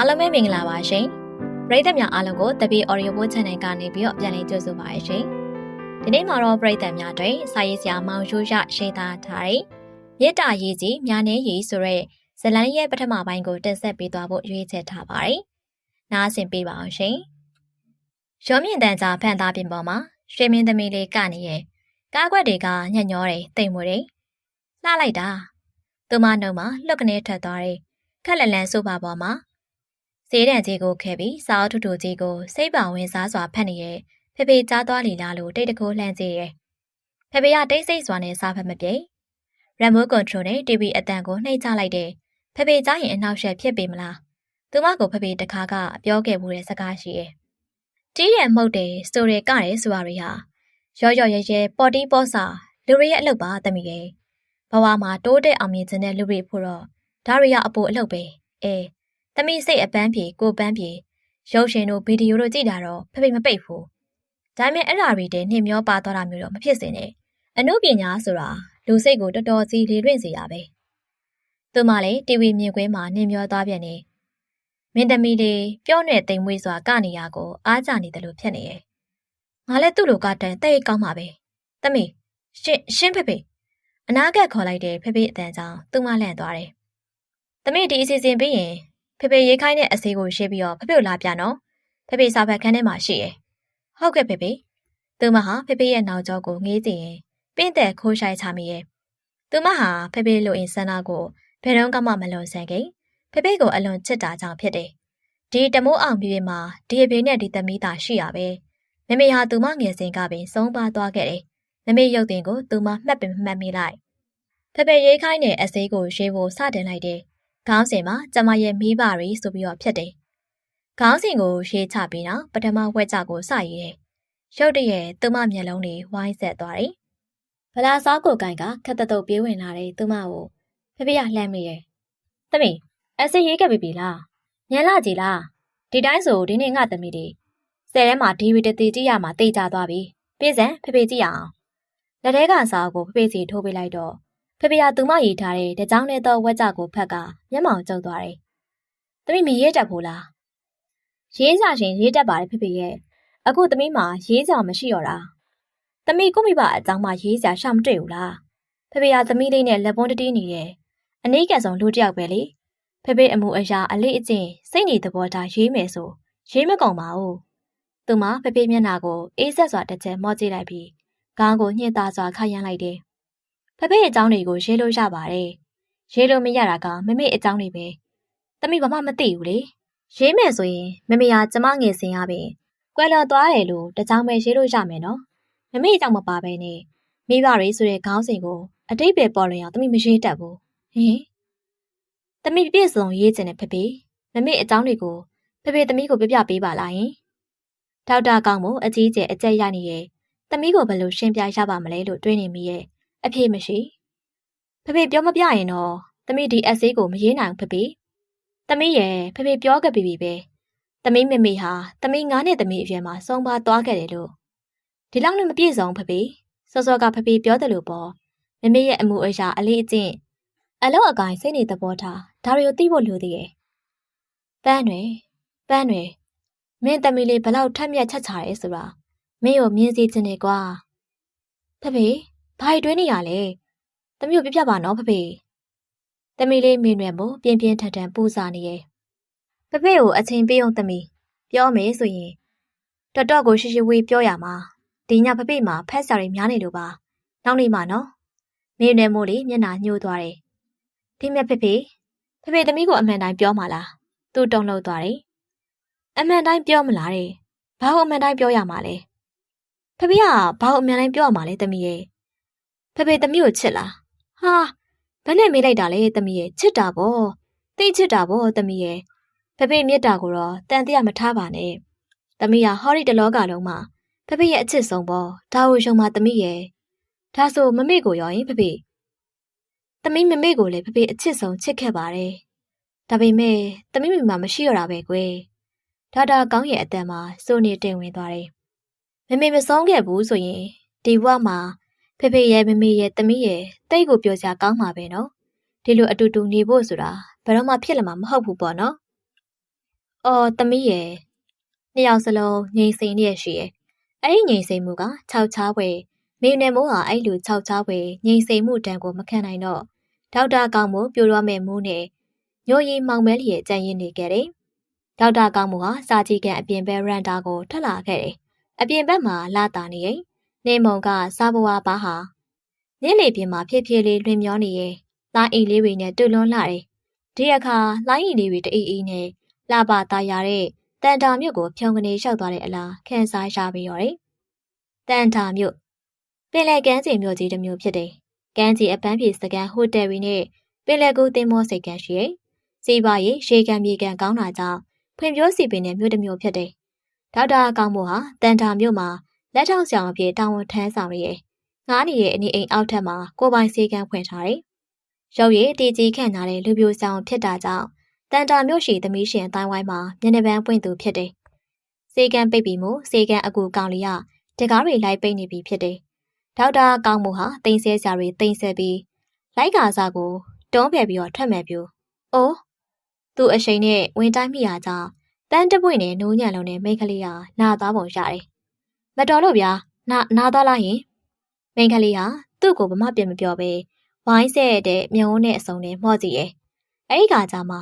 အားလုံးပဲမင်္ဂလာပါရှင်ပရိသတ်များအားလုံးကိုတပီ audio book channel ကနေပြီးတော့ပြန်လည်ကြိုဆိုပါရရှင်ဒီနေ့မှာတော့ပရိသတ်များတွေစာရေးဆရာမောင်ရိုးရရှင်းသားထားတဲ့မြေတားရေးကြီးမြာနေရေးဆိုတဲ့ဇလန်ရဲ့ပထမပိုင်းကိုတင်ဆက်ပေးသွားဖို့ရွေးချယ်ထားပါတယ်နားဆင်ပေးပါအောင်ရှင်ရောမြင့်တန်ကြာဖန်သားပြင်ပေါ်မှာရွှေမင်းသမီးလေးကနေရဲ့ကားကွက်တွေကညံ့ညောတယ်တိမ်မွေတယ်လှလိုက်တာသူမနှုံမှာလှုပ်ကနေထွက်သွားတယ်ခက်လန်လန်ဆိုပါပေါ်မှာ ဈေးတန်ကြီးကိုခဲပြီးစားအထုထုကြီးကိုစိတ်ပါဝင်စားစွာဖတ်နေရဲ့ဖေဖေကြားသွားလီလားလို့တိတ်တကိုးလှမ်းကြည့်ရဲ့ဖေဖေကတိတ်ဆိတ်စွာနဲ့စားဖတ်မပြေရမိုးကွန်ထရိုနဲ့ TV အတန်ကိုနှိပ်ချလိုက်တဲ့ဖေဖေကြားရင်အနောက်ရှက်ဖြစ်ပေမလားသူမကိုဖေဖေတခါကပြောခဲ့မှုတဲ့စကားရှိရဲ့တီးတယ်မှုတ်တယ်စတိုရီကတယ်ဆိုတာတွေဟာရောရောရဲရဲပေါ်တီးပေါ်စာလူတွေရဲ့အလုပ်ပါတမီရဲ့ဘဝမှာတိုးတက်အောင်မြင်ခြင်းတဲ့လူတွေဖို့တော့ဒါရီယာအပူအလုပ်ပဲအဲ တမိစိတ်အပန်းပြေကိုပန်းပြေရုပ်ရှင်တို့ဗီဒီယိုတို့ကြည့်တာတော့ဖဖေမပိတ်ဘူးဒါပေမဲ့အဲ့ဓာတွေတည်းနှင်မျောပါသွားတာမျိုးတော့မဖြစ်စေနဲ့အမှုပညာဆိုတာလူစိတ်ကိုတော်တော်ကြီးလေလွင့်စေရပဲသူမလည်းတီဗီမြင်ကွင်းမှာနှင်မျောသွားပြန်နေမင်းသမီးလေးပြောနဲ့တိမ်မွေးစွာကနေရကိုအားကြနေတယ်လို့ဖြစ်နေရဲ့ငါလည်းသူ့လိုကတန်တဲ့ကောင်းပါပဲတမီးရှင်ရှင်ဖေဖေအနာကက်ခေါ်လိုက်တဲ့ဖေဖေအတန်ကြောင့်သူမလန့်သွားတယ်။သမီးဒီအစီအစဉ်ပြီးရင် ဖေဖေရေးခိုင်းတဲ့အစေးကိုရှင်းပြီးတော့ဖေဖေလာပြနော်။ဖေဖေစာဖတ်ခန်းထဲမှာရှိရယ်။ဟုတ်ကဲ့ဖေဖေ။သူမဟာဖေဖေရဲ့နောက်ကျောကိုငေးကြည့်ရင်ပင့်တဲ့ခိုးဆိုင်ချမိရဲ့။သူမဟာဖေဖေလိုအင်ဆန္ဒကိုဘယ်တော့မှမလွန်ဆန်ခင်ဖေဖေကိုအလွန်ချစ်တာကြောင့်ဖြစ်တယ်။ဒီတမိုးအောင်ပြည်မှာဒီအဖေနဲ့ဒီသမီးသာရှိရပဲ။မမေဟာသူမငယ်စဉ်ကပင်ဆုံးပါသွားခဲ့တယ်။မမေရုပ်တင်ကိုသူမမှတ်ပင်မှတ်မိလိုက်။ဖေဖေရေးခိုင်းတဲ့အစေးကိုရေးဖို့စတင်လိုက်တယ်။ ခေါင်းစဉ်မှာကျမရဲ့မိဘတွေဆိုပြီးတော့ဖြစ်တယ်။ခေါင်းစဉ်ကိုရေးချပြီးတော့ပထမဝက်ကြကိုစရည်တယ်။ရုပ်တရက်သူမမျက်လုံးတွေဝိုင်းဆက်သွားတယ်။ဗလာစားကိုကိုင်ကခက်တတုပ်ပြေးဝင်လာတဲ့သူမကိုဖေဖေကလှမ်းမိရဲ့။သမီးအစေးရေးခဲ့ပြီပြီလား။ညံလာကြည်လား။ဒီတိုင်းဆိုဒီနေ့ငါသမီးတွေဆယ်ထဲမှာဒီဝီတတီကြည့်ရမှာတေချသွားပြီ။ပြေးစံဖေဖေကြည့်ရအောင်။လက်ထဲကစားကိုဖေဖေစီထိုးပေးလိုက်တော့ ဖေဖေကသူမရေးထားတဲ့တကြောင်နဲ့တော့ဝက်ကြကိုဖက်ကမျက်မှောင်ကျုံသွားတယ်။သမီးမရေးတတ်ဘူးလား။ရေးကြရှင်ရေးတတ်ပါတယ်ဖေဖေရဲ့။အခုသမီးမှာရေးကြမရှိတော့တာ။သမီးကိုမိဘအကြောင်းမှရေးကြရှာမတွေ့ဘူးလား။ဖေဖေကသမီးလေးနဲ့လက်ပွန်းတတီးနေတယ်။အနည်းကဆုံးလူတစ်ယောက်ပဲလေ။ဖေဖေအမှုအရာအလေးအကျင့်စိတ်နေသဘောထားရေးမယ်ဆိုရေးမကုန်ပါဘူး။သူမဖေဖေမျက်နှာကိုအေးဆက်စွာတစ်ချက်မော့ကြည့်လိုက်ပြီးခေါင်းကိုညှစ်သားစွာခါရမ်းလိုက်တယ်။ ဖဖေအကြောင်းတွေကိုရေးလို့ရပါတယ်။ရေးလို့မရတာကမမေအကြောင်းတွေပဲ။သမီးဘာမှမသိဘူးလေ။ရေးမယ်ဆိုရင်မမေဟာကျမငယ်စဉ်ရပင်ကွယ်လွန်သွားတယ်လို့တကြောင်ပဲရေးလို့ရမယ်နော်။မမေအကြောင်းမပါဘဲနဲ့မိဘတွေဆိုတဲ့ခေါင်းစဉ်ကိုအတိတ်ပဲပေါ်လွင်အောင်သမီးမရေးတတ်ဘူး။ဟင်။သမီးပြည့်စုံရေးချင်တဲ့ဖဖေမမေအကြောင်းတွေကိုဖဖေသမီးကိုပြပြပေးပါလားယင်။ဒေါက်တာကောင်းမို့အကြီးကျယ်အကျက်ရနေရဲ့သမီးကိုဘယ်လိုရှင်းပြရပါမလဲလို့တွေးနေမိရဲ့ အဖေမရှိဖဖေပြောမပြရင်တော့သမီးဒီအဆေးကိုမရေးနိုင်ဘူးဖဖေသမီးရဲ့ဖဖေပြောခဲ့ပြီပြီပဲသမီးမမေဟာသမီးငါးနှစ်သမီးအရွယ်မှာဆုံးပါသွားခဲ့တယ်လို့ဒီလောက်နဲ့မပြည့်စုံဖဖေစောစောကဖဖေပြောတယ်လို့ပေါ့မမေရဲ့အမှုအရာအလေးအကျင့်အလောက်အကိုင်းစိတ်နေသဘောထားဒါတွေကိုသိဖို့လိုသေးရဲ့ပန်းတွေပန်းတွေမင်းသမီးလေးဘလောက်ထက်မြက်ချက်ချရဲဆိုတာမင်းကိုမြင်စီခြင်းနေကွာဖဖေ ဘာတွေးနေရလဲသမီးကိုပြပြပါနော်ဖဖေသမီးလေးမင်းရွယ်မို့ပြင်းပြင်းထန်ထန်ပူစာနေရဲ့ဖဖေကိုအချိန်ပေးအောင်သမီးပြောမယ်ဆိုရင်တော်တော်ကိုရှိရှိဝေးပြောရမှာဒီညဖဖေမှာဖက်စာတွေများနေလို့ပါနောက်နေ့မှနော်မင်းရွယ်မို့လေမျက်နှာညှိုးသွားတယ်ဒီမြက်ဖဖေဖဖေသမီးကိုအမှန်တိုင်းပြောမှာလားသူတုံ့လောက်သွားတယ်အမှန်တိုင်းပြောမလားတဲ့ဘာလို့အမှန်တိုင်းပြောရမှာလဲဖဖေကဘာလို့အမှန်တိုင်းပြောရမှာလဲသမီးရဲ့ ဖဖေသမီးကိုချစ်လားဟာဘယ်နဲ့မေးလိုက်တာလဲသမီးရဲ့ချစ်တာပေါ့သိချစ်တာပေါ့သမီးရဲ့ဖဖေမြတ်တာကိုတော့တန်တရားမထားပါနဲ့သမီးကဟောဒီတလောကလုံးမှာဖဖေရဲ့အချစ်ဆုံးပေါ့ဒါကိုရှုံမသမီးရဲ့ဒါဆိုမမေ့ကိုရောရင်ဖဖေသမီးမမေ့ကိုလည်းဖဖေအချစ်ဆုံးချစ်ခဲ့ပါတယ်ဒါပေမဲ့သမီးမိမမရှိရတာပဲကွယ်ဒါဒါကောင်းရဲ့အတန်မှာစိုးနေတင်ဝင်သွားတယ်မမေမဆုံးခဲ့ဘူးဆိုရင်ဒီဘဝမှာ ဖေဖေရဲ့မမေရဲ့သမီးရဲ့တိတ်ကိုပြောစရာကောင်းမှာပဲနော်ဒီလိုအတူတူနေဖို့ဆိုတာဘယ်တော့မှဖြစ်လာမှာမဟုတ်ဘူးပေါ့နော်အော်သမီးရဲ့နှစ်ယောက်စလုံးငြိမ်စိမ်နေရှိရဲ့အဲ့ဒီငြိမ်စိမ်မှုကခြောက်ချားွယ်မိနဲ့မိုးဟာအဲ့လိုခြောက်ချားွယ်ငြိမ်စိမ်မှုတန်ကိုမခံနိုင်တော့ဒေါက်တာကောင်းမို့ပြိုရမဲ့မိုးနဲ့ညိုရီမောင်မဲလျက်ကြံရင်းနေခဲ့တယ်ဒေါက်တာကောင်းမို့ဟာစာကြည့်ကန်အပြင်ဘက်ရန်တာကိုထက်လာခဲ့တယ်အပြင်ဘက်မှာလာတာနေရင် နေမုံကစားဘဝပါဟာညနေပြင်မှာဖြည်းဖြည်းလေးလွင်မျောနေရဲ့လာအိလေးတွေနဲ့တူလွန်းလာတယ်ဒီအခါလိုင်းအီလေးတွေတအိအိနဲ့လှပသားရတဲ့တန်တာမြို့ကိုဖြုံကနေလျှောက်သွားတဲ့အလားခန်းစားရပြီးရောတယ်။တန်တာမြို့ပင်လယ်ကမ်းခြေမြို့ကြီးတစ်မြို့ဖြစ်တယ်။ကမ်းခြေအပန်းဖြေစကန်ဟိုတယ်တွေနဲ့ပင်လယ်ကူးသင်္ဘောစိတ်ကမ်းရှိရဲ့။စီးပွားရေးရှေးကမ်းမြေကမ်းကောင်းတာကြောင့်ဖွံ့ဖြိုးစီပင်တဲ့မြို့တစ်မြို့ဖြစ်တယ်။ဒေါက်တာကောင်းမို့ဟာတန်တာမြို့မှာ လက်ထောက်ဆောင်အဖြစ်တာဝန်ထမ်းဆောင်ရရဲ့။ငားနေရဲ့အနေအိမ်အောက်ထပ်မှာကိုပိုင်စေကမ်းဖွင့်ထားတယ်။ရုပ်ရည်တည်ကြည်ခန့်ထားတဲ့လူပြိုဆောင်ဖြစ်တာကြောင့်တန်တာမြို့ရှိသမီးရှင်အတိုင်းဝိုင်းမှာမျက်နှာပန်းပွင့်သူဖြစ်တယ်။စေကံပိတ်ပြီးမှုစေကံအကူကောင်လေးကတကားတွေလိုက်ပိတ်နေပြီဖြစ်တယ်။ဒေါက်တာကောင်းမှုဟာတိမ်ဆဲစရာတွေတိမ်ဆဲပြီးလိုက်ကာစားကိုတွန်းဖယ်ပြီးတော့ထွက်မယ်ပြူ။အိုးသူ့အရှိန်နဲ့ဝင်တိုင်းမိရကြောင်းတန်းတပွင့်နဲ့နိုးညံလုံးနဲ့မိန်းကလေးဟာနာသွားပုံရတယ်။ မတော်လို့ဗျာနာနာသွားလားယင်မိန်းကလေးဟာသူ့ကိုဘာမှပြန်မပြောပဲဝိုင်းဆဲတဲ့မြုံနဲ့အစုံနဲ့မော့ကြည့်ရဲ့။အဲ့ဒီကကြမှာ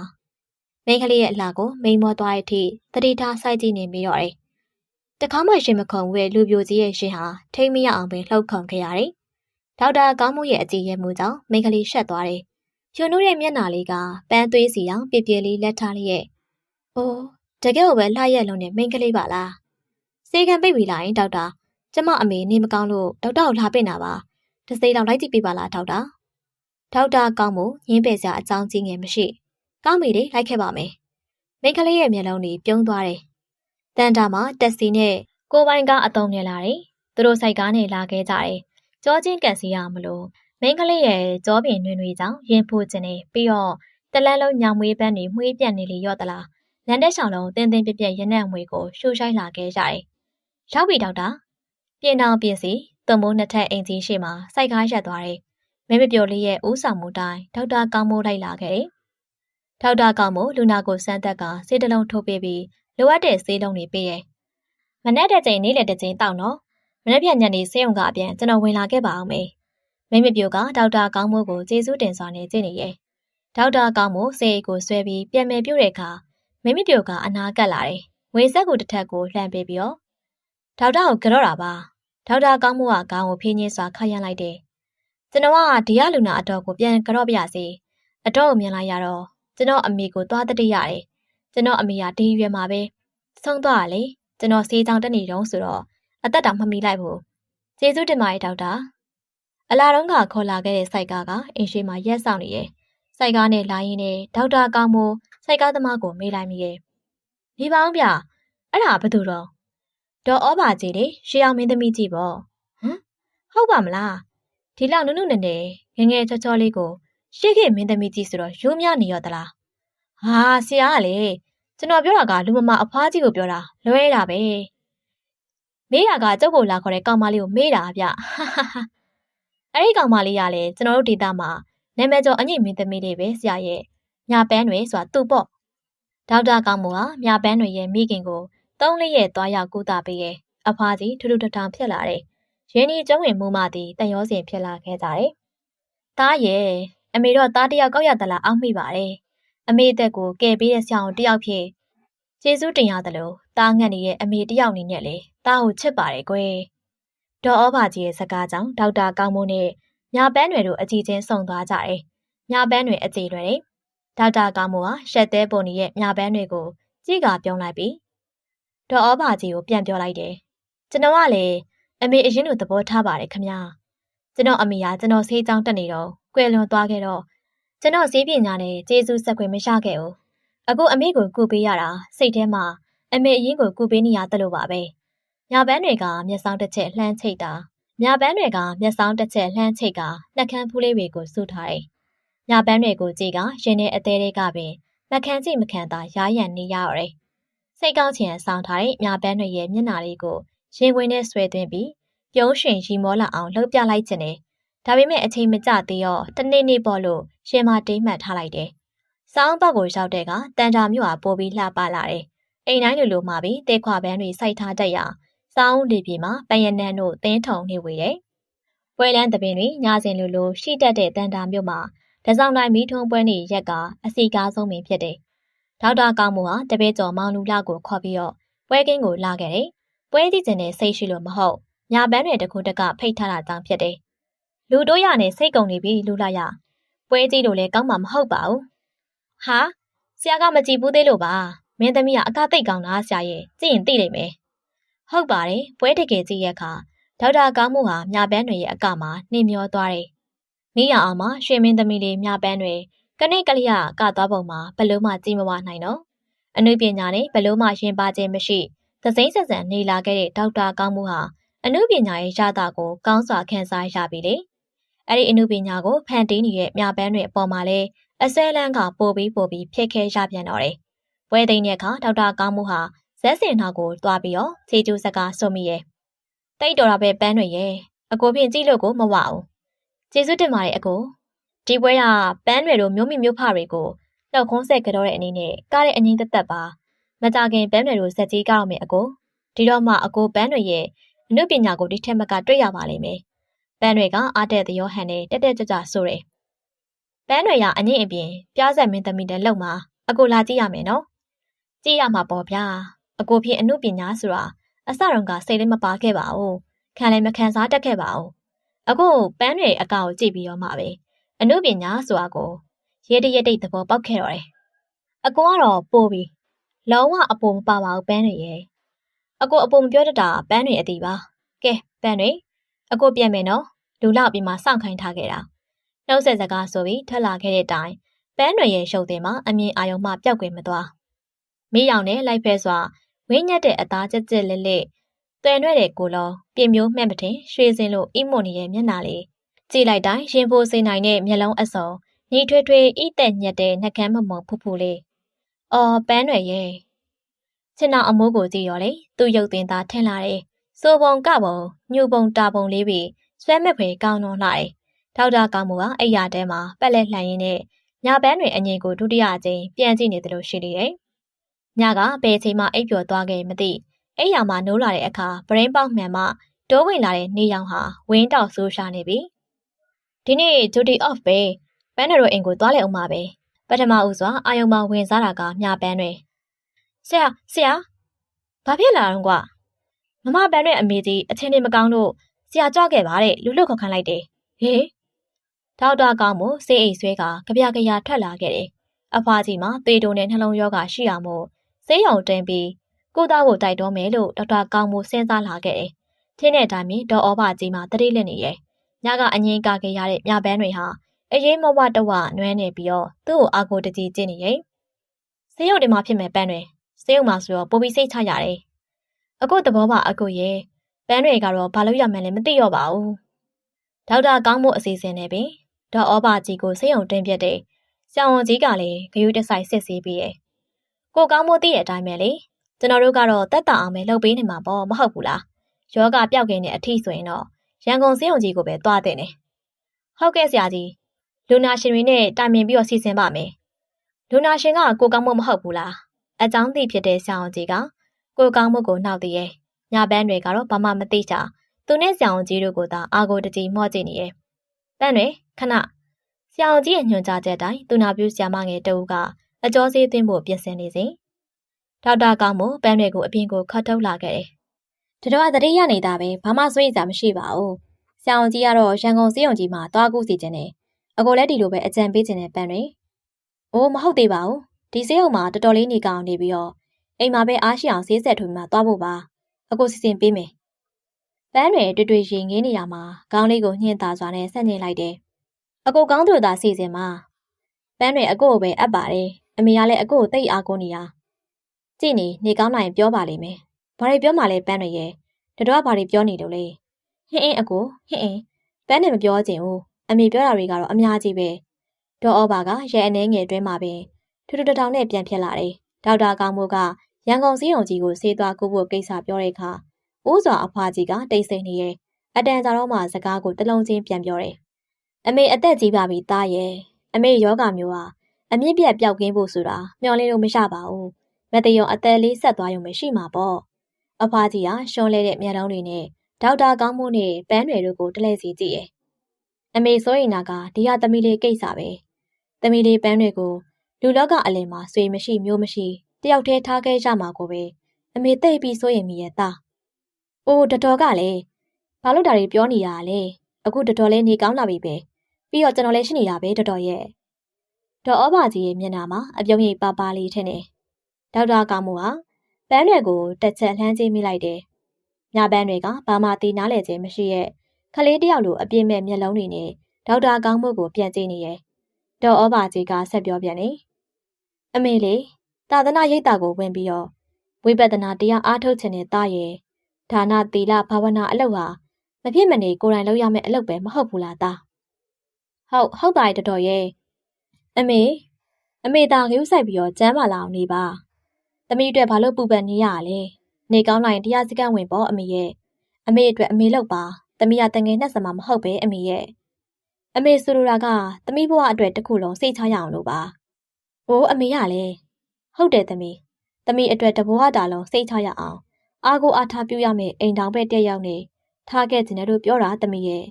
မိန်းကလေးရဲ့အလှကိုမိန်မောသွားတဲ့အထိတတိထားစိုက်ကြည့်နေမိတော့တယ်။တခါမှရှင်မခုံဝဲလူပြိုကြီးရဲ့ရှင်ဟာထိမ့်မရအောင်ပင်လှုပ်ခုံခဲ့ရတယ်။ဒေါက်တာကောင်းမှုရဲ့အကြည့်ရဲ့မှုကြောင့်မိန်းကလေးရှက်သွားတယ်။ဖြိုနှုတ်တဲ့မျက်နှာလေးကပန်းသွေးစီအောင်ပြပြလေးလက်ထားလျက်။အိုးတကယ်ကိုပဲလှရက်လုံးနဲ့မိန်းကလေးပါလား။ စေကံပိတ်ပြီလားဒေါက်တာ။ကျမအမေနေမကောင်းလို့ဒေါက်တာကိုလာပင့်တာပါ။တစ်စိမ့်လောက်လိုက်ကြည့်ပြပါလားဒေါက်တာ။ဒေါက်တာကောင်းမှုရင်းပယ်စရာအကြောင်းကြီးငယ်မရှိ။ကောင်းပြီလေလိုက်ခဲ့ပါမယ်မိန်းကလေးရဲ့မျက်လုံးတွေပြုံးသွားတယ်တန်တာမှာတက်စီနဲ့ကိုပိုင်ကအတုံးမြလာတယ်သူတို့စိုက်ကားနဲ့လာခဲ့ကြတယ်ကြောချင်းကန်စီရမလို့မိန်းကလေးရဲ့ကြောပင်နှွေနှွေကြောင့်ရင်ဖိုးခြင်းနေပြီးတော့တလန်းလုံးညောင်မွေးပန်းတွေမှုေးပြက်နေလေရော့တလားလန်တဲ့ဆောင်လုံးတင်းတင်းပြက်ပြက်ရနံ့မွေကိုရှူဆိုင်လာခဲ့ကြတယ် ရောက်ပြီဒေါက်တာပြင်အောင်ပြင်စီသွံမိုးနှစ်ထပ်အိမ်ကြီးရှိမှစိုက်ကားရက်သွားတယ်မဲမပြော်လေးရဲ့ဦးဆောင်မှုတိုင်းဒေါက်တာကောင်းမိုးလိုက်လာခဲ့တယ်ထောက်တာကောင်မို့လူနာကိုစမ်းသက်ကဆေးတလုံးထုတ်ပေးပြီးလိုအပ်တဲ့ဆေးလုံးတွေပေးရဲ့။မနေ့တဲ့ချိန်နေ့လယ်တဲ့ချိန်တောက်နော်။မနေ့ပြန်ညနေဆေးရုံကအပြန်ကျွန်တော်ဝင်လာခဲ့ပါအောင်မေ။မိမပြိုကဒေါက်တာကောင်းမို့ကိုကျေးဇူးတင်စွာနဲ့ကြည့်နေရဲ့။ဒေါက်တာကောင်းမို့ဆေးကိုဆွဲပြီးပြန်မယ်ပြုတ်တဲ့အခါမိမပြိုကအနာကတ်လာတယ်။ငွေဆက်ကိုတစ်ထက်ကိုလှမ်းပေးပြီးတော့ ဒေါက်တာကိုကြော့တာပါ။ဒေါက်တာကောင်းမို့ကခေါင်းကိုဖိညင်းစွာခါရမ်းလိုက်တယ်။ကျွန်တော်ကဒီရလူနာအတော်ကိုပြန်ကြော့ပြရစီ။အတော်ကိုမြင်လိုက်ရတော့ကျွန်တော်အမေကိုသွားတတိရတယ်ကျွန်တော်အမေကဒီရွယ်မှာပဲဆုံးသွားတာလေကျွန်တော်ဆေးချောင်းတက်နေတုံးဆိုတော့အသက်တောင်မမီလိုက်ဘူးကျေးဇူးတင်ပါတယ်ဒေါက်တာအလာတုံးကခေါ်လာခဲ့တဲ့စိုက်ကားကအင်ရှိမှာရက်ဆောင်နေရဲ့စိုက်ကားနဲ့လာရင်းနဲ့ဒေါက်တာကောင်းမိုးစိုက်ကားသမားကိုမေးလိုက်မိရဲ့ဒီပေါင်းဗျအဲ့ဒါဘယ်သူတော့ ဒေါ်ဩဘာကြီးလေရှေးအောင်မင်းသမီးကြီးပေါ့ဟမ်ဟုတ်ပါမလားဒီလောက်နုနုနဲ့နဲ့ငငယ်ချောချောလေးကိုရှေ့ခေမင်းသမီးကြီးဆိုတော့ရိုးများနေရောသလားဟာဆရာကလေကျွန်တော်ပြောတာကလူမမအဖွားကြီးကိုပြောတာလွဲတာပဲမေးတာကကျုပ်ကိုလာခေါ်တဲ့ကောင်မလေးကိုမေးတာဗျအဲ့ဒီကောင်မလေးကလည်းကျွန်တော်တို့ဒေသမှာနာမည်ကျော်အငိမ့်မင်းသမီးလေးပဲဆရာရဲ့ညာပန်းတွေဆိုတာသူ့ပေါ့ဒေါက်တာကောင်းမို့ဟာမြပန်းတွေရဲ့မိခင်ကို သုံးလေးရဲ့သွားရောက်ကူတာပေးရဲ့အဖွားကြီးထူးထူးထထောင်ဖြစ်လာတယ်ရင်းဒီကျုံဝင်မှုမှသည်တန်ရောစင်ဖြစ်လာခဲ့ကြတယ်။တားရဲ့အမေတော့သားတယောက်ကောက်ရသလားအောက်မိပါတယ်။အမေအသက်ကိုကယ်ပေးတဲ့ဆရာဝန်တယောက်ဖြစ်ကျေးဇူးတင်ရတယ်လို့တားငတ်နေရဲ့အမေတယောက်နေနဲ့လေတားကိုချစ်ပါတယ်ကွယ်။ဒေါ်ဩဘာကြီးရဲ့စကားကြောင့်ဒေါက်တာကောင်းမိုးနဲ့ညာပန်းတွေတို့အကြည့်ချင်းဆုံသွားကြတယ်။ညာပန်းတွေအကြည့်တွေတယ်။ဒေါက်တာကောင်းမိုးဟာရှက်သေးပုံရဲ့ညာပန်းတွေကိုကြည့်ကပြုံးလိုက်ပြီး ဒေါ်ဩဘာကြီးကိုပြန်ပြောလိုက်တယ်။ကျွန်တော်ကလည်းအမေအရင်လိုသဘောထားပါတယ်ခမညာ။ကျွန်တော်အမေကကျွန်တော်ဆေးကြောင်းတက်နေတော့ကွယ်လွန်သွားခဲ့တော့ကျွန်တော်ဈေးပညာနဲ့ကျေးဇူးဆက်ခွင့်မရခဲ့ဘူးအခုအမေကိုကူပေးရတာစိတ်ထဲမှာအမေအရင်ကိုကူပေးနေရတယ်လို့ပါပဲညာပန်းတွေကမျက်စောင်းတစ်ချက်လှမ်းချိတ်တာညာပန်းတွေကမျက်စောင်းတစ်ချက်လှမ်းချိတ်ကနှက်ခမ်းဖူးလေးတွေကိုစုထားတယ်ညာပန်းတွေကိုကြည့်ကရင်ထဲအသေးလေးကပင်မခံကြည့်မခံသာရားရံနေရရတယ် စိတ်ကောင်းချင်ဆောင်းထားတဲ့ညာပန်းတွေရဲ့မျက်နှာလေးကိုရင်ဝင်နဲ့ဆွဲသွင်းပြီးပြုံးရှင်ရီမောလာအောင်လှုပ်ပြလိုက်ခြင်းနဲ့ဒါပေမဲ့အချိန်မကျသေးတော့တနေ့နေ့ပေါ့လို့ရှင်မတိမ်မှတ်ထားလိုက်တယ်။စောင်းဘက်ကိုရောက်တဲ့ကတန်တာမြို့ဟာပိုပြီးလှပလာတယ်အိမ်တိုင်းလိုလိုမှာပြီးတဲခွာပန်းတွေစိုက်ထားတတ်ရာစောင်းလေပြေမှာပယနန်းတို့တင်းထုံနေဝေတယ်။ပွဲလန်းတပင်တွေညစဉ်လိုလိုရှိတတ်တဲ့တန်တာမြို့မှာတစောင်းတိုင်းမီးထုံးပွဲနေရက်ကအစီကားဆုံးပင်ဖြစ်တယ်။ ဒေါက်တာကောင်းမှုဟာတပည့်ကျော်မောင်လူလာကိုခေါ်ပြီးတော့ပွဲကင်းကိုလာခဲ့တယ်။ပွဲကြည့်ခြင်းနဲ့စိတ်ရှိလို့မဟုတ်ညာပန်းတွေတခုတကဖိတ်ထားတာတောင်ဖြစ်တယ်။လူတို့ရနဲ့စိတ်ကုန်နေပြီလူလာရပွဲကြည့်လို့လည်းကောင်းမှာမဟုတ်ပါဘူး။ဟာဆရာကမကြည့်ဘူးသေးလို့ပါမင်းသမီးကအကသိတ်ကောင်းတာဆရာရဲ့ကြည့်ရင်သိလိမ့်မယ်ဟုတ်ပါတယ်ပွဲတကယ်ကြည့်ရခါဒေါက်တာကောင်းမှုဟာမြပန်းတွေရဲ့အကမှာနှိမ်မျောသွားတယ်မိရအောင်မှာရွှေမင်းသမီးလေးမြပန်းတွေ ကနေကလေးရကသွားပုံမှာဘလို့မှကြည့်မဝနိုင်တော့အနုပညာနဲ့ဘလို့မှရင်ပါခြင်းမရှိသစိမ့်ဆက်ဆန်နေလာခဲ့တဲ့ဒေါက်တာကောင်းမှုဟာအနုပညာရဲ့ရတာကိုကောင်းစွာခံစားရပြီလေအဲ့ဒီအနုပညာကိုဖန်တီးနေတဲ့မြပန်းတွေအပေါ်မှာလဲအစဲလန်းကပို့ပြီးပို့ပြီးဖြစ်ခဲရပြန်တော့တယ်။ပွဲသိမ်းတဲ့အခါဒေါက်တာကောင်းမှုဟာဇက်စင်နာကိုတွားပြီးတော့ခြေကျူးစကားဆိုမိရဲ့။တိတ်တော်တာပဲပန်းတွေရဲ့အကိုဖြင့်ကြည့်လို့ကိုမဝအောင်။ကျေးဇူးတင်ပါတယ်အကို။ ဒီပွဲကပန်းတွေတို့မျိုးမိမျိုးဖတွေကိုလောက်ခွန်းဆက်ကြတော့တဲ့အနေနဲ့ကားတဲ့အငိမ့်သက်သက်ပါ။မကြခင်ပန်းတွေတို့စက်ကြီးကောက်မယ်အကို။ဒီတော့မှအကိုပန်းတွေရဲ့အမှုပညာကိုဒီထက်မကတွေ့ရပါလိမ့်မယ်။ပန်းတွေကအားတဲ့သရောဟန်နဲ့တက်တက်ကြွကြွဆိုတယ်။ပန်းတွေကအငိမ့်အပြင်ပြားဆက်မင်းသမီးတဲ့လုံမှာအကိုလာကြည့်ရမယ်နော်ကြည့်ရမှာပေါ့ဗျာအကိုဖြင့်အမှုပညာဆိုတာအစတုန်းကစိတ်လေးမပါခဲ့ပါဘူးခံလည်းမခံစားတတ်ခဲ့ပါဘူးအခုပန်းတွေအကောက်ကိုကြည့်ပြီးတော့မှပဲ အမှုပညာဆိုတာကိုရေတရက်တိတ်သဘောပေါက်ခဲ့တော့တယ်အကိုကတော့ပို့ပြီးလုံးဝအပေါ်မပါပါဘူးပန်းတွေရဲ့အကိုအပေါ်မပြောတတ်တာပန်းတွေအတီးပါကဲပန်းတွေအကိုပြန်မယ်နော်လူလောက်ပြီးမှစောင့်ခိုင်းထားခဲ့တာနှုတ်ဆက်စကားဆိုပြီးထွက်လာခဲ့တဲ့တိုင်ပန်းတွေရဲ့ရှုပ်တင်မှာအမြင်အာရုံမှပျောက်ကွယ်မသွားမိရောင်နဲ့လိုက်ဖဲစွာဝင်းညက်တဲ့အသားကြက်ကြက်လက်လက်တွယ်နှဲ့တဲ့ကိုလုံးပြင်မျိုးမှတ်မထင်ရွှေစင်လို့အိမွန်နေတဲ့မျက်နှာလေး ကြည့်လိုက်တိုင်းရင်ဖိုးစိနိုင်တဲ့မျက်လုံးအစုံညီထွေးထွေးဤတက်ညက်တဲ့နှကမ်းမမုံဖူဖူလေးအော်ပန်းတွေရဲ့ချင်တော်အမိုးကိုကြည့်ရောလေသူ့ရုပ်သွင်းသားထင်လာတယ်စိုးပုံကပုံညူပုံတာပုံလေးပြီးဆွဲမဲ့ဖွယ်ကောင်းတော့လာတယ်ဒေါက်တာကောင်းမှုကအိယာတဲမှာပက်လက်လှန်ရင်းနဲ့ညပန်းတွေအငိမ်ကိုဒုတိယအကြိမ်ပြန်ကြည့်နေတယ်လို့ရှိနေတယ်။ညကဘယ်ချိန်မှအိပ်ပျော်သွားခဲ့မသိအိယာမှာနိုးလာတဲ့အခါပရင်းပေါက်မှန်မှတိုးဝင်လာတဲ့နေရောင်ဟာဝင်းတောက်ဆိုးရှာနေပြီ။ ဒီနေ့ duty off ပဲပန်းတော်အိမ်ကိုသွားလေအောင်ပါပဲ။ပထမဦးစွာအာယုံမှာဝင်စားတာကမြပန်းတွေ။ဆရာဆရာဘာဖြစ်လာတော့ကွာမမပန်းတွေအမေကြီးအချင်းတွေမကောင်းလို့ဆရာကြွခဲ့ပါတဲ့လူလွတ်ခေါ်ခိုင်းလိုက်တယ်။ဟေးဒေါက်တာကောင်းမို့စေးအိတ်ဆွဲကကြပြကြရထွက်လာခဲ့တယ်။အဖွားကြီးမှာသေတုံနဲ့နှလုံးရောဂါရှိရမို့စေးရုံတင်ပြီးကိုသားကိုတိုက်တွန်းမယ်လို့ဒေါက်တာကောင်းမို့စဉ်းစားလာခဲ့တယ်။ထင်းတဲ့အတိုင်းဒေါ်ဩဘာကြီးမှာတတိလက်နေရဲ့။ ညကအငင်းကခဲ့ရတဲ့မြပန်းတွေဟာအရေးမဝတဝနွမ်းနေပြီးတော့သူ့ကိုအာကိုတကြီးကျင့်နေရဲ့။စေးရုံဒီမှာဖြစ်မဲ့ပန်းတွေစေးရုံမှာဆိုတော့ပိုပြီးစိတ်ချရတယ်။အခုသဘောပါအကိုရဲ့ပန်းတွေကတော့ဘာလို့ရမှန်းလဲမသိတော့ပါဘူး။ဒေါက်တာကောင်းမို့အစီအစဉ်နဲ့ပင်ဒေါ်ဩဘာကြီးကိုစိတ်ုံတင်ပြတဲ့ဆရာဝန်ကြီးကလည်းဂယုတဆိုင်စစ်ဆေးပြီးရဲ့ကိုကောင်းမိုးသိတဲ့အတိုင်းပဲလေကျွန်တော်တို့ကတော့တက်တာအောင်ပဲလှုပ်ပေးနေမှာပေါ့မဟုတ်ဘူးလားယောဂပျောက်ကင်းတဲ့အထီးဆိုရင်တော့ ရန်ကုန်စိတ်ုံကြီးကိုပဲတွားတဲ့နေဟုတ်ကဲ့ဆရာကြီးလူနာရှင်တွေနဲ့တိုင်ပင်ပြီးတော့စီစဉ်ပါမယ်လူနာရှင်ကကိုကောင်းမိုးမဟုတ်ဘူးလားအကြောင်းသိဖြစ်တဲ့ဆရာဝန်ကြီးကကိုကောင်းမိုးကိုနှောက်တည်ရဲ့ညပန်းတွေကတော့ဘာမှမသိကြသူနဲ့ဆရာဝန်ကြီးတို့ကသာအာကိုတကြီးမော့ကြည့်နေရဲ့တန်းတွေခဏဆရာကြီးရဲ့ညွှန်ကြားချက်အတိုင်းသူနာပြုဆရာမငယ်တဦးကအကျော်စေးသွင်းဖို့ပြင်ဆင်နေစဉ်ဒေါက်တာကောင်းမို့ပန်းတွေကိုအပြင်ကိုခတ်ထုတ်လာခဲ့တယ်။ ဒီတော့တတိယနေတာပဲဘာမှစိုးရိမ်စရာမရှိပါဘူး။ဆရာကြီးကတော့ရန်ကုန်စေးုံကြီးမှာတွားကူးစီခြင်းနဲ့အကိုလည်းဒီလိုပဲအကြံပေးခြင်းနဲ့ပန်းတွေ။အိုးမဟုတ်သေးပါဘူး။ဒီစေးုံမှာတော်တော်လေးနေကောင်းနေပြီးတော့အိမ်မှာပဲအားရှိအောင်ဆေးဆက်ထွေးမှတွားဖို့ပါ။အကိုစီစဉ်ပေးမယ်။ပန်းတွေတွေ့တွေ့ရင်ငင်းနေရမှာခေါင်းလေးကိုညှင်းသာစွာနဲ့ဆက်နေလိုက်တယ်အကိုကောင်းသူသာစီစဉ်မှာပန်းတွေအကိုကိုပဲအပ်ပါတယ်အမေကလည်းအကိုကိုတိတ်အားကိုးနေတာကြည့်နေနေကောင်းနိုင်ပြောပါလိမ့်မယ် ဘာတွေပြောမှလဲပန်းတွေရဲ့တတော်ကဘာတွေပြောနေလို့လဲဟင်းအင်းအကိုဟင်းအင်းပန်းတွေမပြောချင်ဘူးအမေပြောတာတွေကတော့အများကြီးပဲဒေါ်ဩဘာကရဲအနေငယ်အတွင်းမှာပင်ထူထူတထောင်နဲ့ပြန်ဖြစ်လာတယ်ဒေါက်တာကောင်းမိုးကရန်ကုန်စည်းရုံကြီးကိုဆေးသွားကူဖို့ကိစ္စပြောတဲ့အခါဦးစွာအဖွားကြီးကတိတ်ဆိတ်နေရဲ့အတန်ကြာတော့မှစကားကိုတလုံးချင်းပြန်ပြောတယ်အမေအသက်ကြီးပါပြီသားရဲ့အမေယောဂမျိုးဟာအမြင့်ပြတ်ပျောက်ကင်းဖို့ဆိုတာမျှော်လင့်လို့မရပါဘူးမတယုံအသက်လေးဆက်သွားရုံမရှိမှာပေါ့ အဖွားကြီးကရှုံးလဲတဲ့မျက်လုံးတွေနဲ့ဒေါက်တာကောင်းမှုနဲ့ပန်းတွေတို့ကိုတလဲစီကြည့်ရဲ့အမေစိုးရင်နာကဒီဟာသမီးလေးကိစ္စပဲသမီးလေးပန်းတွေကိုလူလောကအလယ်မှာဆွေမရှိမျိုးမရှိတယောက်တည်းထားခဲ့ကြမှာကိုပဲအမေသိပ်ပြီးစိုးရင်မိရဲ့သားအိုးတတော်ကလည်းဘာလို့ဒါတွေပြောနေရလဲအခုတတော်လေးနေကောင်းလာပြီပဲပြီးတော့ကျွန်တော်လည်းရှိနေတာပဲတတော်ရဲ့ဒေါ်ဩဘာကြီးရဲ့မျက်နှာမှာအပြုံးရိပ်ပါပါလေးထင်တယ်ဒေါက်တာကောင်းမှုဟာ ပန်းတွေကိုတစ်ချက်လှမ်းကြည့်မိလိုက်တယ်ညပန်းတွေကဘာမှသိနားလည်ခြင်းမရှိရဲ့ခလေးတယောက်လိုအပြည့်မဲ့မျက်လုံးတွေနဲ့ဒေါက်တာကောင်းမှုကိုပြန်ကြည့်နေရဲ့ဒေါ်ဩဘာကြီးကဆက်ပြောပြန်နေအမေလေးသာသနာရိပ်တာကိုဝင်ပြီးတော့ဝိပဿနာတရားအားထုတ်ခြင်းနဲ့တာရဲ့ဒါနသီလဘာဝနာအလုပ်ဟာမဖြစ်မနေကိုယ်တိုင်လုပ်ရမယ့်အလုပ်ပဲမဟုတ်ဘူးလားသားဟုတ်ဟုတ်ပါရဲ့တော်တော်ရဲ့အမေအမေသာကြိုးဆိုင်ပြီးတော့ကျမ်းမာလာအောင်နေပါ သမီးအတွက်ဘာလို့ပူပန်နေရလဲနေကောင်းလိုက်တရားစခန်းဝင်ပေါ့အမေရဲ့အမေအတွက်အမေလောက်ပါသမီးကတငယ်နဲ့စမှာမဟုတ်ပဲအမေရဲ့အမေဆိုလိုတာကသမီးဘဝအတွက်တခုလုံးစိတ်ချရအောင်လို့ပါ။အိုးအမေရလဲဟုတ်တယ်သမီးသမီးအတွက်တဘဝတာလုံးစိတ်ချရအောင်အားကိုအားထားပြုရမယ်အိမ်တောင်ပဲတက်ရောက်နေထားခဲ့ခြင်းတို့ပြောတာသမီးရဲ့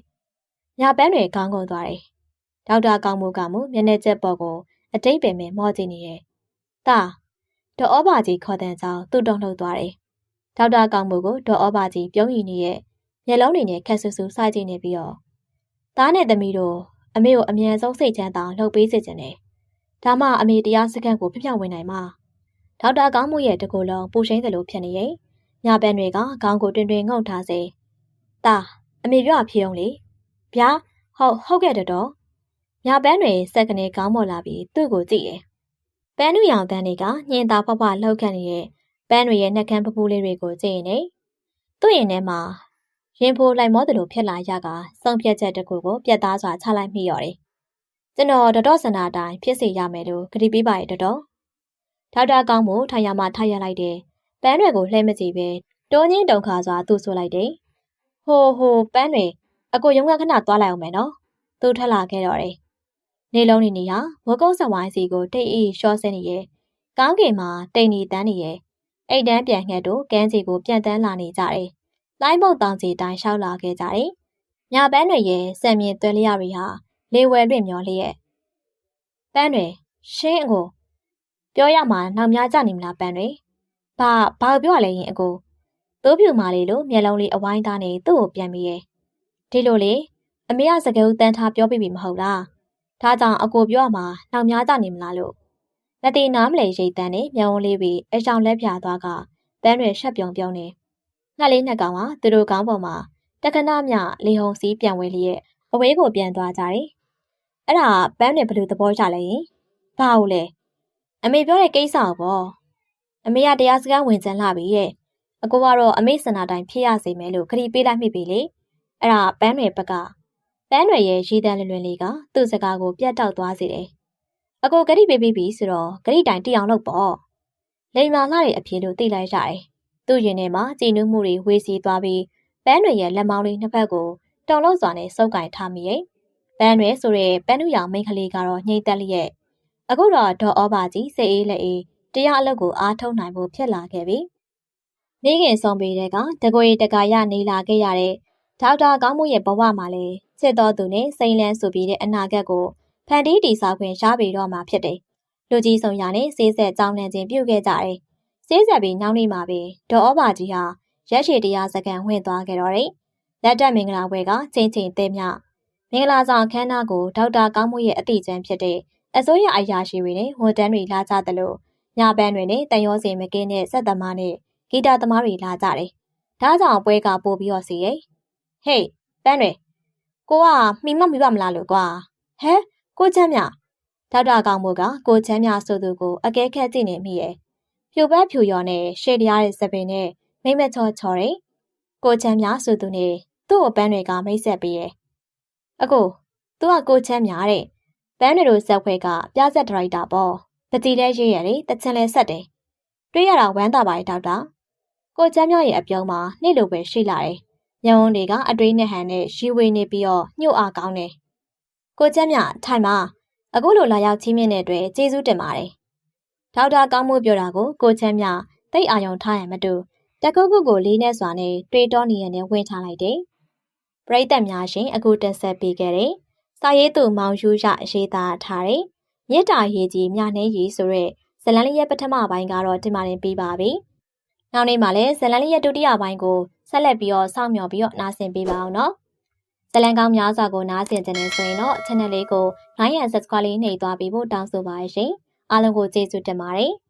ညာပန်းတွေကောင်းကုန်သွားတယ်။ဒေါက်တာကောင်းမှုကမူမျက်နှာချက်ပေါ်ကိုအတိတ်ပင်ပဲမော့ကြည့်နေရဲ့။တာ ဒေါ်ဩဘာကြီးခေါ်တဲ့ကြောင်သူ့တုံလှုပ်သွားတယ်။ဒေါက်တာကောင်းမှုကိုဒေါ်ဩဘာကြီးပြုံးရည်နေရဲ့မျက်လုံးတွေနဲ့ခက်ဆူဆူစိုက်ကြည့်နေပြီးတော့သားနဲ့သမီးတို့အမေကိုအမြန်ဆုံးစိတ်ချမ်းသာလှုပ်ပေးစေချင်တယ်။ဒါမှအမေတရားစခန်းကိုပြပြဝင်နိုင်မှာ။ဒေါက်တာကောင်းမှုရဲ့တကူလုံးပူရှိန်သလိုဖြစ်နေရဲ့။ညပန်းတွေကခေါင်းကိုတွင်တွင်ငုံထားစေ။တာအမေပြောဖြေအောင်လေ။ဗျာဟုတ်ဟုတ်ကဲ့တော်။ညပန်းတွေစက်ကနေခေါင်းပေါ်လာပြီးသူ့ကိုကြည့်ရဲ့။ ပန်းနုရောင်တန်းတွေကညင်သာဖွားဖွားလှုပ်ခတ်နေတဲ့ပန်းတွေရဲ့နှက်ခမ်းပပူးလေးတွေကိုကြည့်နေ။သူ့ရင်ထဲမှာရင်ဖိုးလိုက်မောတယ်လို့ဖြစ်လာရကစုံဖြတ်ချက်တစ်ခုကိုပြတ်သားစွာချလိုက်မိရတယ်။ကျွန်တော်တတော်စန္ဒာတိုင်းဖြစ်စေရမယ်လို့ကတိပေးပါရဲ့တတော်။ဒေါက်တာကောင်းမို့ထိုင်ရမှထိုင်ရလိုက်တယ်။ပန်းတွေကိုလှဲမကြည့်ပဲတိုးငင်းတုံခါစွာသူ့ဆိုလိုက်တယ်။ဟိုဟိုပန်းတွေအကိုရုံးကခဏသွားလိုက်အောင်မယ်နော်။သူထက်လာခဲ့တော့တယ်။ နေလုံးနေနေဟာဝကုန်းဆဝိုင်းစီကိုတိတ်အေးရှော့ဆင်းနေရဲ့။ကောင်းကင်မှာတိတ်နေတန်းနေရဲ့။အိတ်တန်းပြန်ငှက်တို့ကန်းစီကိုပြန်တန်းလာနေကြတယ်။လိုင်းပုတ်တောင်စီတိုင်းရှောက်လာခဲ့ကြတယ်။ညပန်းတွေရဲ့စံမြင့်သွဲလျတွေဟာလေဝဲတွင်မျောလျက်ပန်းတွေရှင်းအကိုပြောရမှာနောက်များကြနေမလားပန်းတွေဘာဘာပြောရလဲရင်အကိုသိုးပြူမာလေးလို့မျက်လုံးလေးအဝိုင်းသားနေသူ့ကိုပြန်ပြီးရဲ့ဒီလိုလေအမေကစကားဦးတန်းထားပြောပြပြီမဟုတ်လား ဒါကြောင့်အကိုပြောရမှာနောက်များကြနေမလားလို့လက်တီနားမလဲရိတ်တန်းနဲ့မျက်ဝန်းလေးပြီးအဆောင်လက်ဖြာသွားကပန်းတွေရှက်ပြုံပြုံနေငှက်လေးနှစ်ကောင်ဟာသူတို့ကောင်းပေါ်မှာတက္ကနာမြလေဟုံစီးပြန်ဝဲလျက်အဝေးကိုပြန်သွားကြတယ်။အဲ့ဒါပန်းနဲ့ဘလို့သဘောကျလဲရင်ဘာလို့လဲအမေပြောတဲ့ကိစ္စပေါ့အမေကတရားစကားဝင်ချင်လာပြီရဲ့အကိုကတော့အမေစနာတိုင်းဖြစ်ရစေမယ်လို့ခရီးပေးလိုက်မိပြီလေအဲ့ဒါပန်းတွေဘက်က ပန်းတွေရဲ့ရည်တန်းလွင်လွင်လေးကသူ့စကားကိုပြတ်တောက်သွားစေတယ်အကိုဂရိပေးပြီးပြီဆိုတော့ဂရိတိုင်တည်အောင်လုပ်ပေါ့လိန်မာလာတဲ့အဖြေလို့သိလိုက်ရတယ်သူ့ရင်ထဲမှာကြည်နူးမှုတွေဝေစီသွားပြီးပန်းတွေရဲ့လက်မောင်းလေးနှစ်ဖက်ကိုတုံလို့စွာနဲ့စုပ်ကင်ထားမိရဲ့ပန်းတွေဆိုတဲ့ပန်းနုရောင်မိန်းကလေးကတော့ညှိတက်လျက်အခုတော့ဒေါ်ဩဘာကြီးစိတ်အေးလက်အေးတရားအလုပ်ကိုအားထုတ်နိုင်ဖို့ဖြစ်လာခဲ့ပြီနေခင်ဆုံးပေးတဲ့ကတကွေတကာရနေလာခဲ့ရတဲ့ ဒေါက်တာကောင်းမှုရဲ့ဘဝမှာလည်းချစ်တော်သူနဲ့စိန်လန်းဆိုပြီးတဲ့အနာဂတ်ကိုဖန်တီးတည်ဆောက်ခွင့်ရပြီတော့မှာဖြစ်တယ်လူကြီးဆောင်ရနဲ့စေးဆက်ကြောင်းလန့်ခြင်းပြုခဲ့ကြတယ်စေးဆက်ပြီးနောက်နေ့မှာပဲဒေါ်ဩဘာကြီးဟာရက်ရှည်တရားစကန်ဝင်သွားခဲ့တော့တယ်။လက်တက်မင်္ဂလာပွဲကချင်းချင်းသေးမြမင်္ဂလာဆောင်အခမ်းအနားကိုဒေါက်တာကောင်းမှုရဲ့အတိအကျမ်းဖြစ်တဲ့အစိုးရအရာရှိတွေနဲ့ဝန်ထမ်းတွေလာကြသလိုညပန်းတွေနဲ့တန်ရောစင်မကင်းတဲ့စက်သမားနဲ့ဂီတာသမားတွေလာကြတယ်။ဒါကြောင့်ပွဲကပို့ပြီးတော့စီရဲ့။ ဟေးပန်းတွေကိုကမိမမိပါမလားလို့ကွာ။ဟဲကိုချမ်းမြဒေါက်တာကောင်းမှုကကိုချမ်းမြဆိုသူကိုအကဲခတ်ကြည့်နေမိရဲ့ဖြူပန်းဖြူရော်နဲ့ရှေ့တရားတဲ့စပင်နဲ့မိမချောချော်တယ်။ကိုချမ်းများဆိုသူနဲ့သူ့အပန်းတွေကမိတ်ဆက်ပြီးရဲ့။အကိုသူကကိုချမ်းများတဲ့ပန်းတွေတို့ဇက်ခွဲကပြဇက်ဒရိုက်တာပေါ့။ပတိလဲရေးရတယ်တချင်လဲဆက်တယ်။တွေးရတာဝမ်းသာပါရဲ့ဒေါက်တာ။ကိုချမ်းများရဲ့အပြုံးမှာနှိလိုပဲရှိလာတယ်။ ညဝန်းတွေကအတွေးနဲ့ဟန်နဲ့ရှိဝေးနေပြီးတော့ညှို့အားကောင်းတယ်။ကိုချမ်းမြထိုင်ပါအခုလိုလာရောက်ချင်းမြင့်တဲ့အတွက်ကျေးဇူးတင်ပါတယ်။ဒေါက်တာကောင်းမှုပြောတာကိုကိုချမ်းမြတိတ်အာယုံထားရမတူတကုတ်ကုတ်ကိုလေးနဲ့စွာနဲ့တွေးတောနေရနဲ့ဝင်ထားလိုက်တယ်ပရိသတ်များရှင်အခုတက်ဆက်ပေးခဲ့တဲ့စာရေးသူမောင်ယူရရေးသားထားတဲ့မြစ်တာရေးကြီးမြနှဲကြီးဆိုတဲ့ဇလန်လေးရဲ့ပထမပိုင်းကတော့ဒီမှာတင်ပြီးပါပြီ။နောက်နေ့မှာလည်းဇလန်လေးရဲ့ဒုတိယပိုင်းကို ဆက်လက်ပြီးတော့စောင့်မျှော်ပြီးတော့နားဆင်ပေးပါအောင်နော်။ဇလန်ကောင်းများစွာကိုနားဆင်ကြတဲ့ဆိုရင်တော့ channel လေးကို like and subscribe လေးနှိပ်သွားပြီးဖို့တောင်းဆိုပါရရှင်။အားလုံးကိုကျေးဇူးတင်ပါတယ်။